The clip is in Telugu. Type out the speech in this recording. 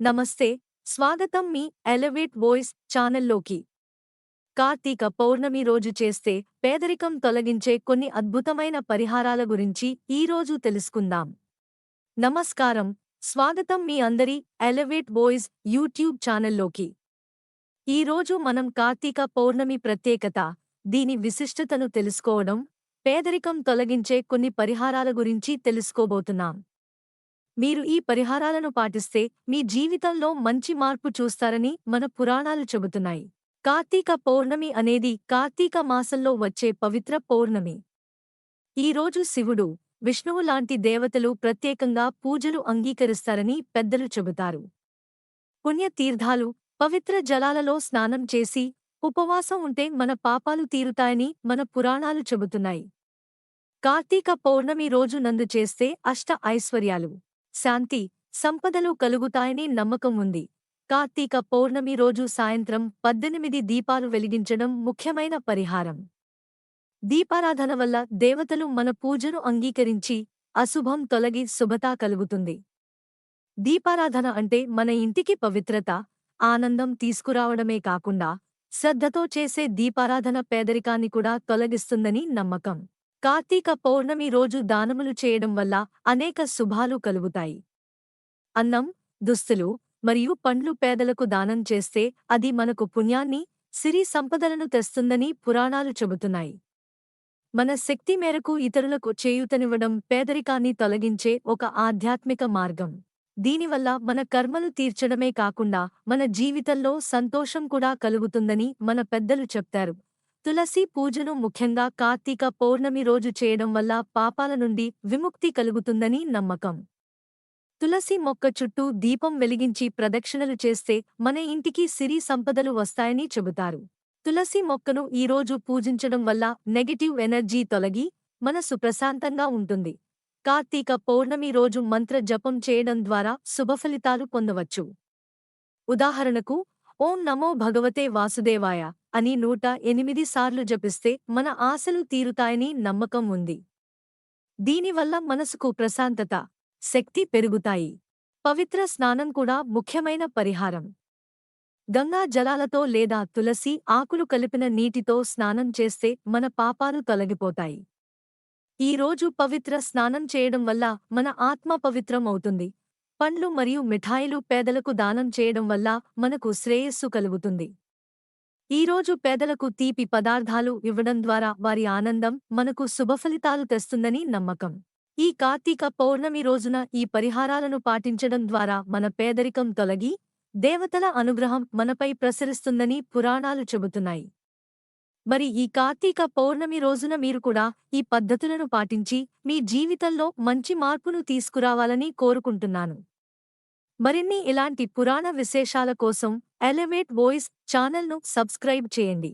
నమస్తే స్వాగతం మీ ఎలవేట్ వాయిస్ ఛానల్లోకి. కార్తీక పౌర్ణమి రోజు చేస్తే పేదరికం తొలగించే కొన్ని అద్భుతమైన పరిహారాల గురించి ఈరోజు తెలుసుకుందాం. నమస్కారం స్వాగతం మీ అందరి ఎలవేట్ వాయిస్ యూట్యూబ్ ఛానల్లోకి. ఈరోజు మనం కార్తీక పౌర్ణమి ప్రత్యేకత దీని విశిష్టతను తెలుసుకోవడం పేదరికం తొలగించే కొన్ని పరిహారాల గురించి తెలుసుకోబోతున్నాం. మీరు ఈ పరిహారాలను పాటిస్తే మీ జీవితంలో మంచి మార్పు చూస్తారని మన పురాణాలు చెబుతున్నాయి. కార్తీక పౌర్ణమి అనేది కార్తీక మాసంలో వచ్చే పవిత్ర పౌర్ణమి. ఈ రోజు శివుడు విష్ణువు లాంటి దేవతలు ప్రత్యేకంగా పూజలు అంగీకరిస్తారని పెద్దలు చెబుతారు. పుణ్యతీర్థాలు పవిత్ర జలాలలో స్నానం చేసి ఉపవాసం ఉంటే మన పాపాలు తీరుతాయని మన పురాణాలు చెబుతున్నాయి. కార్తీక పౌర్ణమి రోజు నందు చేస్తే అష్ట ఐశ్వర్యాలు. శాంతి సంపదలు కలుగుతాయని నమ్మకం ఉంది. కార్తీక పౌర్ణమి రోజు సాయంత్రం పద్దెనిమిది దీపాలు వెలిగించడం ముఖ్యమైన పరిహారం. దీపారాధన వల్ల దేవతలు మన పూజను అంగీకరించి అశుభం తొలగి శుభత కలుగుతుంది. దీపారాధన అంటే మన ఇంటికి పవిత్రత ఆనందం తీసుకురావడమే కాకుండా శ్రద్ధతో చేసే దీపారాధన పేదరికాన్ని కూడా తొలగిస్తుందని నమ్మకం. కార్తీక పౌర్ణమి రోజు దానములు చేయడం వల్ల అనేక శుభాలు కలుగుతాయి. అన్నం దుస్తులు మరియు పండ్లు పేదలకు దానం చేస్తే అది మనకు పుణ్యాన్ని సిరి సంపదలను తెస్తుందని పురాణాలు చెబుతున్నాయి. మన శక్తి మేరకు ఇతరులకు చేయూతనివ్వడం పేదరికాన్ని తొలగించే ఒక ఆధ్యాత్మిక మార్గం. దీనివల్ల మన కర్మలు తీర్చడమే కాకుండా మన జీవితంలో సంతోషం కూడా కలుగుతుందని మన పెద్దలు చెప్తారు. తులసి పూజను ముఖ్యంగా కార్తీక పౌర్ణమి రోజు చేయడం వల్ల పాపాల నుండి విముక్తి కలుగుతుందని నమ్మకం. తులసి మొక్క చుట్టూ దీపం వెలిగించి ప్రదక్షిణలు చేస్తే మన ఇంటికి సిరి సంపదలు వస్తాయని చెబుతారు. తులసి మొక్కను ఈరోజు పూజించడం వల్ల నెగటివ్ ఎనర్జీ తొలగి మనసు ప్రశాంతంగా ఉంటుంది. కార్తీక పౌర్ణమి రోజు మంత్ర జపం చేయడం ద్వారా శుభఫలితాలు పొందవచ్చు. ఉదాహరణకు ఓం నమో భగవతే వాసుదేవాయ అని నూట ఎనిమిది సార్లు జపిస్తే మన ఆశలు తీరుతాయని నమ్మకం ఉంది. దీనివల్ల మనసుకు ప్రశాంతత శక్తి పెరుగుతాయి. పవిత్ర స్నానం కూడా ముఖ్యమైన పరిహారం. గంగా జలాలతో లేదా తులసి ఆకులు కలిపిన నీటితో స్నానం చేస్తే మన పాపాలు తొలగిపోతాయి. ఈ రోజు పవిత్ర స్నానం చేయడం వల్ల మన ఆత్మ పవిత్రం అవుతుంది. పండ్లు మరియు మిఠాయిలు పేదలకు దానం చేయడం వల్ల మనకు శ్రేయస్సు కలుగుతుంది. ఈరోజు పేదలకు తీపి పదార్థాలు ఇవ్వడం ద్వారా వారి ఆనందం మనకు శుభఫలితాలు తెస్తుందని నమ్మకం. ఈ కార్తీక పౌర్ణమి రోజున ఈ పరిహారాలను పాటించడం ద్వారా మన పేదరికం తొలగి దేవతల అనుగ్రహం మనపై ప్రసరిస్తుందని పురాణాలు చెబుతున్నాయి. మరి ఈ కార్తీక పౌర్ణమి రోజున మీరు కూడా ఈ పద్ధతులను పాటించి మీ జీవితంలో మంచి మార్పును తీసుకురావాలని కోరుకుంటున్నాను. మరిన్ని ఇలాంటి పురాణ విశేషాల కోసం ఎలివేట్ వాయిస్ ఛానల్ను సబ్స్క్రైబ్ చేయండి.